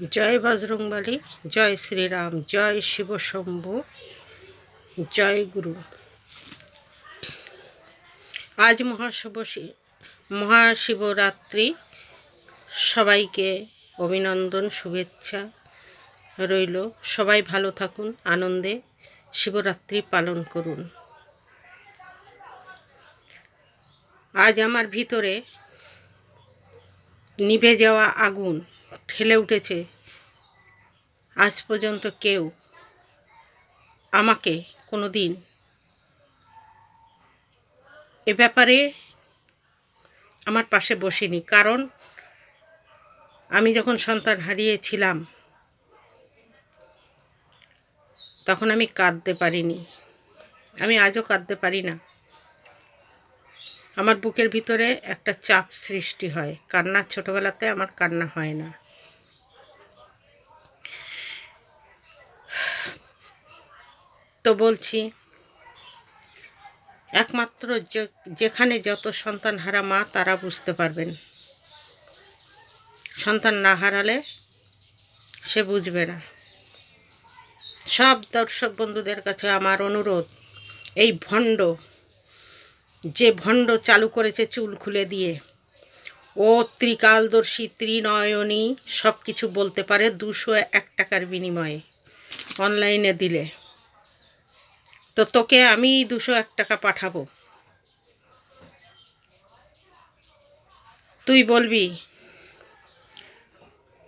জয় বজরংবলী, জয় শ্রীরাম, জয় শিব শম্ভু জয় গুরু। আজ মহাশুভ মহাশিবরাত্রি, সবাইকে অভিনন্দন, শুভেচ্ছা রইল। সবাই ভালো থাকুন, আনন্দে শিবরাত্রি পালন করুন। আজ আমার ভিতরে নিভে যাওয়া আগুন ঠেলে উঠেছে। আজ পর্যন্ত কেউ আমাকে কোনো দিন এ ব্যাপারে আমার পাশে বসেনি। কারণ আমি যখন সন্তান হারিয়েছিলাম, তখন আমি কাঁদতে পারিনি। আমি আজও কাঁদতে পারি না। আমার বুকের ভিতরে একটা চাপ সৃষ্টি হয়। কান্না ছোটোবেলাতে আমার কান্না হয় না। তো বলছি, একমাত্র যেখানে যত সন্তান হারা মা, তারা বুঝতে পারবেন। সন্তান না হারালে সে বুঝবে না। সব দর্শক বন্ধুদের কাছে আমার অনুরোধ, এই ভণ্ড, যে ভণ্ড চালু করেছে চুল খুলে দিয়ে, ও ত্রিকালদর্শী, ত্রিনয়নী সব কিছু বলতে পারে দুশো এক টাকার বিনিময়ে, অনলাইনে দিলে। তো তোকে আমি দুশো এক টাকা পাঠাবো। তুই বলবি,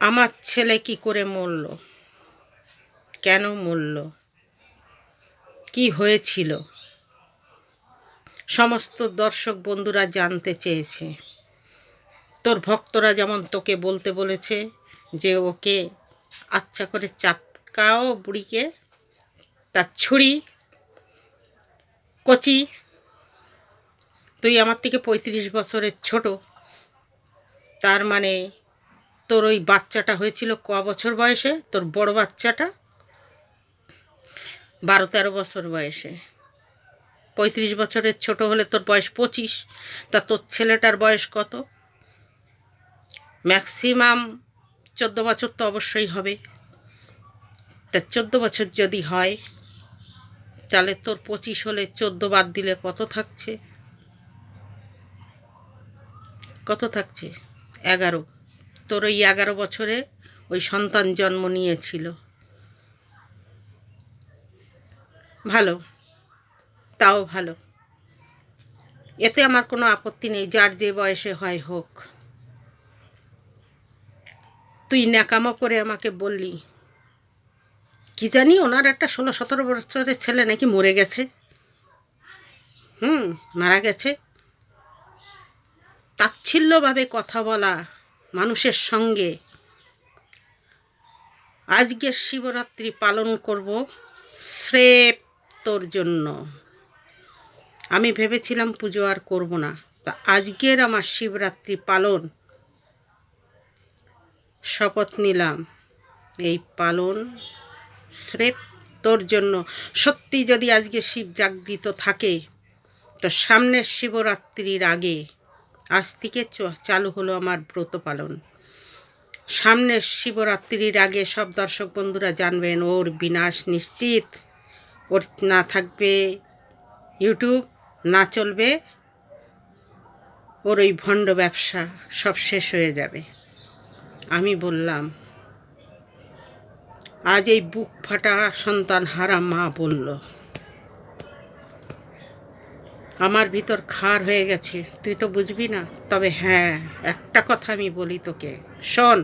আমার ছেলে কি করে মরল? কেন মরল? কি হয়েছিল? সমস্ত দর্শক বন্ধুরা জানতে চেয়েছে। তোর ভক্তরা যেমন তোকে বলতে বলেছে যে ওকে আচ্ছা করে চাপকাও বুড়িকে, তার ছুরি কচি। তুই আমার থেকে পঁয়ত্রিশ বছরের ছোট। তার মানে তোর ওই বাচ্চাটা হয়েছিল ক বছর বয়সে? তোর বড় বাচ্চাটা? বারো তেরো বছর বয়সে। পঁয়ত্রিশ বছরের ছোট হলে তোর বয়স পঁচিশ। তা তোর ছেলেটার বয়স কত? ম্যাক্সিমাম চোদ্দ বছর তো অবশ্যই হবে। তা চোদ্দ বছর যদি হয় তাহলে তোর পঁচিশ হলে চোদ্দ বাদ দিলে কত থাকছে? কত থাকছে? এগারো। তোর ওই এগারো বছরে ওই সন্তান জন্ম নিয়েছিল। ভালো। তাও ভালো। এতে আমার কোনো আপত্তি নেই, যার যে বয়সে হয় হোক। তুই ন্যাকামো করে আমাকে বললি কি জানি ওনার একটা ষোলো সতেরো বছরের ছেলে নাকি মরে গেছে। হুম, মারা গেছে। তাচ্ছিল্যভাবে কথা বলা মানুষের সঙ্গে। আজকের শিবরাত্রি পালন করব স্রেফ তোর জন্য। আমি ভেবেছিলাম পুজো আর করব না। তা আজকের আমার শিবরাত্রি পালন শপথ নিলাম। এই পালন স্রেফ তোর জন্য। সত্যি যদি আজকে শিব জাগৃত থাকে, তো সামনের শিবরাত্রির আগে আজ থেকে চালু হলো আমার ব্রত পালন। সামনের শিবরাত্রির আগে সব দর্শক বন্ধুরা জানবেন, ওর বিনাশ নিশ্চিত। ওর না থাকবে ইউটিউব, না চলবে ওর ওই ভণ্ড ব্যবসা সব শেষ হয়ে যাবে। আমি বললাম আজ এই বুক ফাটা সন্তান হারা মা বলল, আমার ভিতর খার হয়ে গেছে, তুই তো বুঝবি না। তবে হ্যাঁ একটা কথা আমি বলি তোকে। শোন,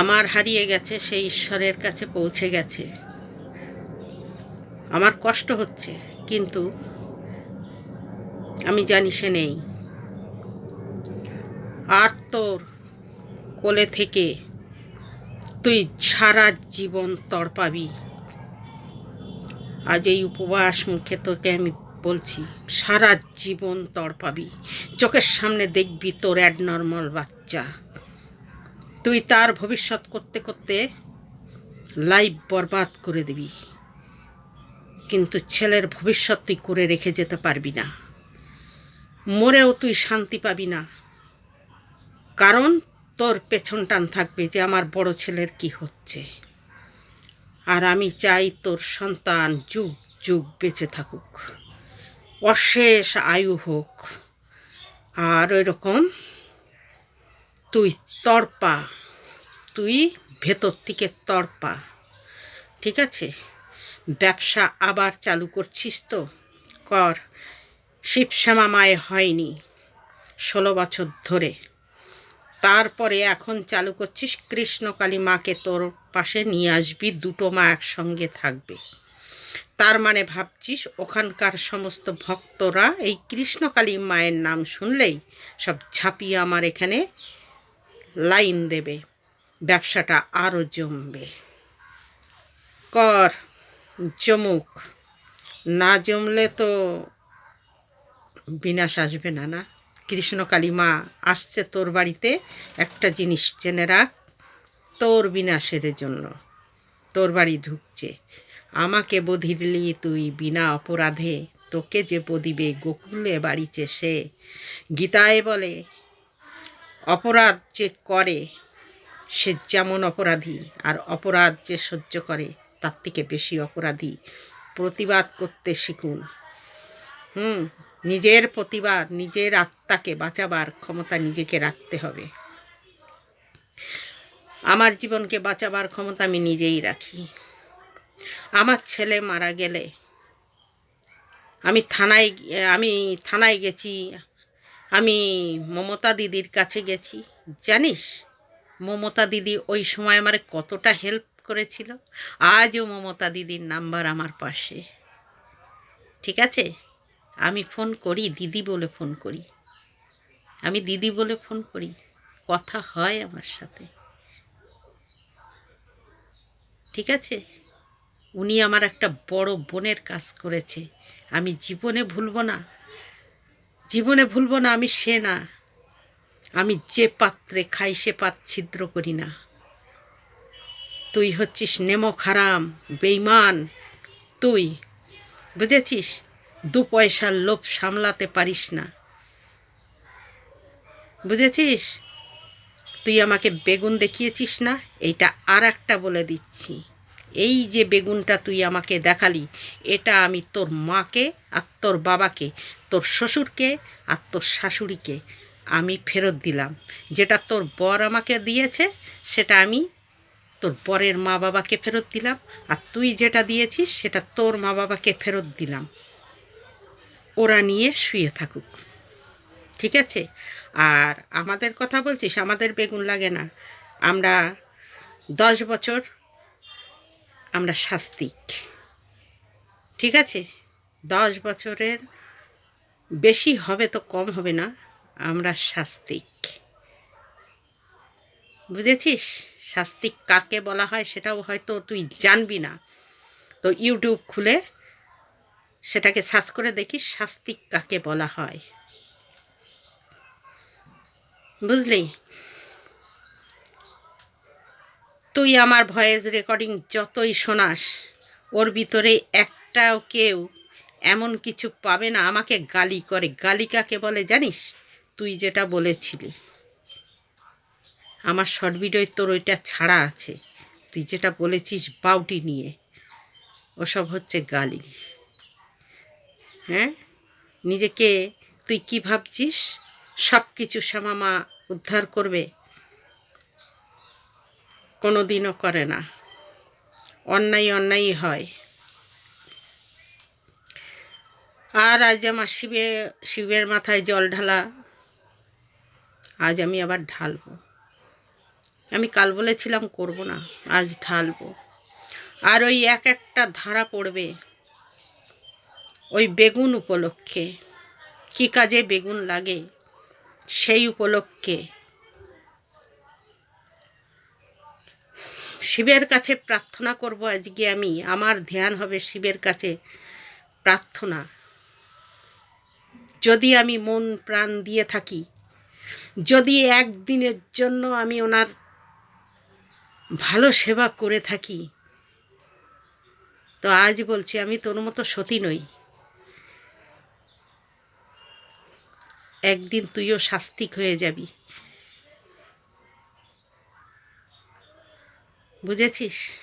আমার হারিয়ে গেছে সেই ঈশ্বরের কাছে পৌঁছে গেছে। আমার কষ্ট হচ্ছে, কিন্তু আমি জানি সে নেই। আর তোর কোলে থেকে তুই সারা জীবন তড়পাবি আজ এই উপবাস মুখে তোকে আমি বলছি, সারা জীবন তড়পাবি চোখের সামনে দেখবি তোর অ্যাডনর্মাল বাচ্চা। তুই তার ভবিষ্যৎ করতে করতে লাইফ বরবাদ করে দিবি। কিন্তু ছেলের ভবিষ্যৎ তুই করে রেখে যেতে পারবি না। মরেও তুই শান্তি পাবি না। কারণ তোর পেছন টান থাকবে যে আমার বড় ছেলের কি হচ্ছে। আর আমি চাই তোর সন্তান যুগ যুগ বেঁচে থাকুক। অশেষ আয়ু হোক। আর ওই রকম তুই তড়পা, তুই ভেতর থেকে তড়পা, ঠিক আছে? ব্যবসা আবার চালু করছিস তো? কর শিবশ্যামা মায়ে হয়নি। ষোলো বছর ধরে তারপরে এখন চালু করছিস কৃষ্ণকালী মাকে তোর পাশে নিয়ে আসবি, দুটো মা একসঙ্গে থাকবে। তার মানে ভাবছিস ওখানকার সমস্ত ভক্তরা এই কৃষ্ণকালী মায়ের নাম শুনলেই সব ঝাঁপিয়ে আমার এখানে লাইন দেবে, ব্যবসাটা আরও জমবে। কর, জমুক। না জমলে তো বিনাশ আসবে না না? কৃষ্ণকালী মা আসছে তোর বাড়িতে, একটা জিনিস জেনে রাখ, তোর বিনাশের জন্য। তোর বাড়ি ঢুকছে। আমাকে বধিরলি তুই বিনা অপরাধে, তোকে যে বদিবে গোকুলে বাড়িছে সে। গীতায় বলে, অপরাধ যে করে, সে যেমন অপরাধী, আর অপরাধ যে সহ্য করে, তার থেকে বেশি অপরাধী। প্রতিবাদ করতে শিখুন। হুম নিজের প্রতিবাদ, নিজের আত্মাকে বাঁচাবার ক্ষমতা নিজেকে রাখতে হবে। আমার জীবনকে বাঁচাবার ক্ষমতা আমি নিজেই রাখি। আমার ছেলে মারা গেলে আমি থানায় আমি থানায় গেছি, আমি মমতা দিদির কাছে গেছি। জানিস, মমতা দিদি ওই সময় আমার কতটা হেল্প করেছিল। আজও মমতা দিদির নাম্বার আমার পাশে। ঠিক আছে? আমি ফোন করি, দিদি বলে ফোন করি। আমি দিদি বলে ফোন করি, কথা হয় আমার সাথে। ঠিক আছে? উনি আমার একটা বড় বোনের কাজ করেছে। আমি জীবনে ভুলব না। জীবনে ভুলব না, আমি সে না। আমি যে পাত্রে খাই, সে পাত ছিদ্র করি না। তুই হচ্ছিস নেমো খারাম বেইমান তুই, বুঝেছিস? দু পয়সার লোভ সামলাতে পারিস না। বুঝেছিস? তুই আমাকে বেগুন দেখিয়েছিস না? এইটা আর একটা বলে দিচ্ছি। এই যে বেগুনটা তুই আমাকে দেখালি, এটা আমি তোর মাকে আর তোর বাবাকে, তোর শ্বশুরকে আর তোর শাশুড়িকে আমি ফেরত দিলাম। যেটা তোর বর আমাকে দিয়েছে, সেটা আমি তোর বরের মা বাবাকে ফেরত দিলাম। আর তুই যেটা দিয়েছিস, সেটা তোর মা বাবাকে ফেরত দিলাম। ওরা নিয়ে শুয়ে থাকুক। ঠিক আছে? আর আমাদের কথা বলছিস, আমাদের বেগুন লাগে না। আমরা দশ বছর আমরা শাস্তিক। ঠিক আছে? দশ বছরের বেশি হবে তো কম হবে না, আমরা শাস্তিক। বুঝেছিস? শাস্তিক কাকে বলা হয় সেটাও হয়তো তুই জানবি না। তো ইউটিউব খুলে সেটাকে সার্চ করে দেখিস শাস্তিক কাকে বলা হয়। বুঝলি? তুই আমার ভয়েস রেকর্ডিং যতই শোনাস, ওর ভিতরে একটাও কেউ এমন কিছু পাবে না, আমাকে গালি করে। গালি কাকে বলে জানিস? তুই যেটা বলেছিলি। আমার শর্ট ভিডিওয় তোর ওইটা ছাড়া আছে। তুই যেটা বলেছিস বাউটি নিয়ে, ওসব হচ্ছে গালি। হ্যাঁ? নিজেকে তুই কি ভাবছিস? সব কিছু শ্যামামা উদ্ধার করবে। কোনো দিনও করে না। অন্যায় অন্যায়ই হয়। আর আজ আমার শিবে, শিবের মাথায় জল ঢালা। আজ আমি আবার ঢালবো। আমি কাল বলেছিলাম করব না, আজ ঢালবো। আর ওই এক একটা ধারা পড়বে। ওই বেগুন উপলক্ষে। কী কাজে বেগুন লাগে? সেই উপলক্ষে। শিবের কাছে প্রার্থনা করব আজকে আমি। আমার ধ্যান হবে শিবের কাছে প্রার্থনা। যদি আমি মন প্রাণ দিয়ে থাকি, যদি একদিনের জন্য আমি ওনার ভালো সেবা করে থাকি, তো আজ বলছি আমি তোর মতো সতী নই। একদিন তুইও শাস্তিক হয়ে যাবি। বুঝেছিস?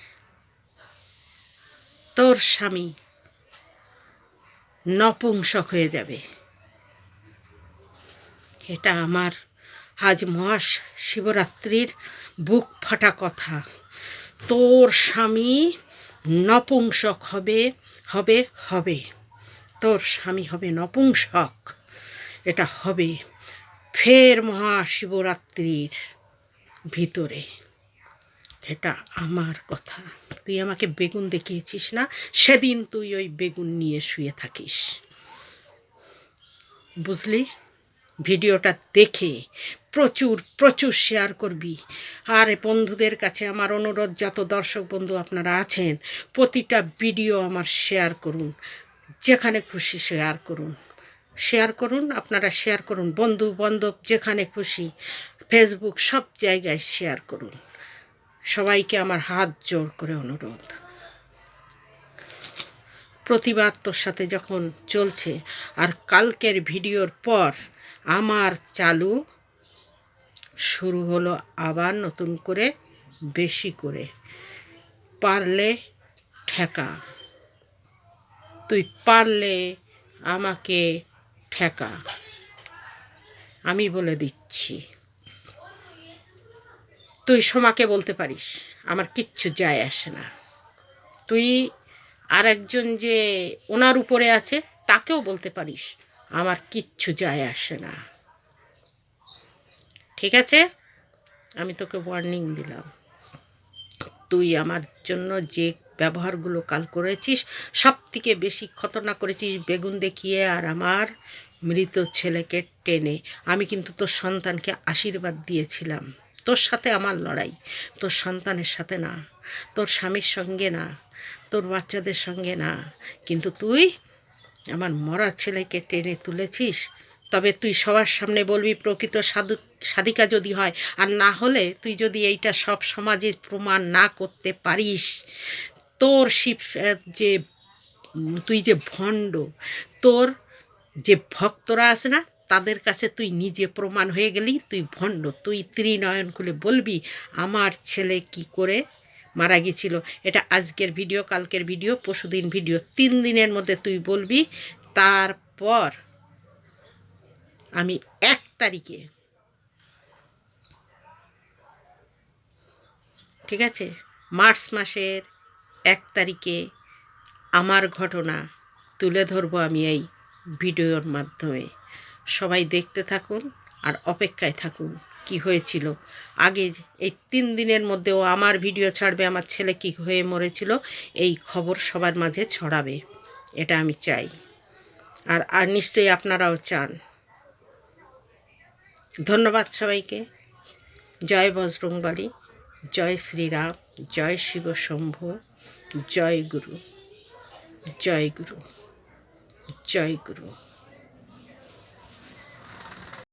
তোর স্বামী নপুংসক হয়ে যাবে। এটা আমার আজ মহাস শিবরাত্রির বুক ফাটা কথা। তোর স্বামী নপুংসক হবে হবে হবে। তোর স্বামী হবে নপুংসক। এটা হবে ফের মহাশিবরাত্রির ভিতরে। এটা আমার কথা। তুই আমাকে বেগুন দেখিয়েছিস না? সেদিন তুই ওই বেগুন নিয়ে শুয়ে থাকিস। বুঝলি? ভিডিওটা দেখে প্রচুর প্রচুর শেয়ার করবি। আর বন্ধুদের কাছে আমার অনুরোধ, যত দর্শক বন্ধু আপনারা আছেন, প্রতিটা ভিডিও আমার শেয়ার করুন। যেখানে খুশি শেয়ার করুন। শেয়ার করুন, আপনারা শেয়ার করুন, বন্ধু, বান্ধব, যেখানে খুশি ফেসবুক সব জায়গায় শেয়ার করুন। সবাইকে আমার হাত জোর করে অনুরোধ। প্রতিবাদ তোর সাথে যখন চলছে, আর কালকের ভিডিওর পর আমার চালু, শুরু হলো আবার নতুন করে, বেশি করে। পারলে ঠেকা। তুই পারলে আমাকে ঠেকা। আমি বলে দিচ্ছি। তুই সোমাকে বলতে পারিস, আমার কিচ্ছু যায় আসে না। তুই আর একজন যে ওনার উপরে আছে, তাকেও বলতে পারিস, আমার কিচ্ছু যায় আসে না। ঠিক আছে? আমি তোকে ওয়ার্নিং দিলাম। তুই আমার জন্য যে ব্যবহারগুলো কাল করেছিস সব থেকে বেশি খতরনাক করেছিস বেগুন দেখিয়ে আর আমার মৃত ছেলেকে টেনে। আমি কিন্তু তোর সন্তানকে আশীর্বাদ দিয়েছিলাম। তোর সাথে আমার লড়াই, তোর সন্তানের সাথে না, তোর স্বামীর সঙ্গে না, তোর বাচ্চাদের সঙ্গে না। কিন্তু তুই আমার মরা ছেলেকে টেনে তুলেছিস। তবে তুই সবার সামনে বলবি, প্রকৃত সাধু, সাধিকা যদি হয়, আর না হলে তুই যদি এইটা সব সমাজে প্রমাণ না করতে পারিস তোর শিব যে তুই যে ভণ্ড, তোর যে ভক্তরা আছে না, তাদের কাছে তুই নিজে প্রমাণ হয়ে গেলি, তুই ভণ্ড, তুই ত্রিনয়ন খুলে বলবি, আমার ছেলে কি করে মারা গেছিল। এটা আজকের ভিডিও, কালকের ভিডিও পশুদিন ভিডিও, তিন দিনের মধ্যে তুই বলবি। তারপর আমি এক তারিখে ঠিক আছে? মার্চ মাসের এক তারিখে আমার ঘটনা তুলে ধরবো আমি এই ভিডিওর মাধ্যমে। সবাই দেখতে থাকুন আর অপেক্ষায় থাকুন কি হয়েছিল। আগে এই তিন দিনের মধ্যেও আমার ভিডিও ছাড়বে, আমার ছেলে কি হয়ে মরেছিল, এই খবর সবার মাঝে ছড়াবে, এটা আমি চাই। আর আর নিশ্চয়ই আপনারাও চান। ধন্যবাদ সবাইকে। জয় বজরংবালী, জয় শ্রীরাম, জয় শিব শম্ভু জয় গুরু জয় গুরু জয় গুরু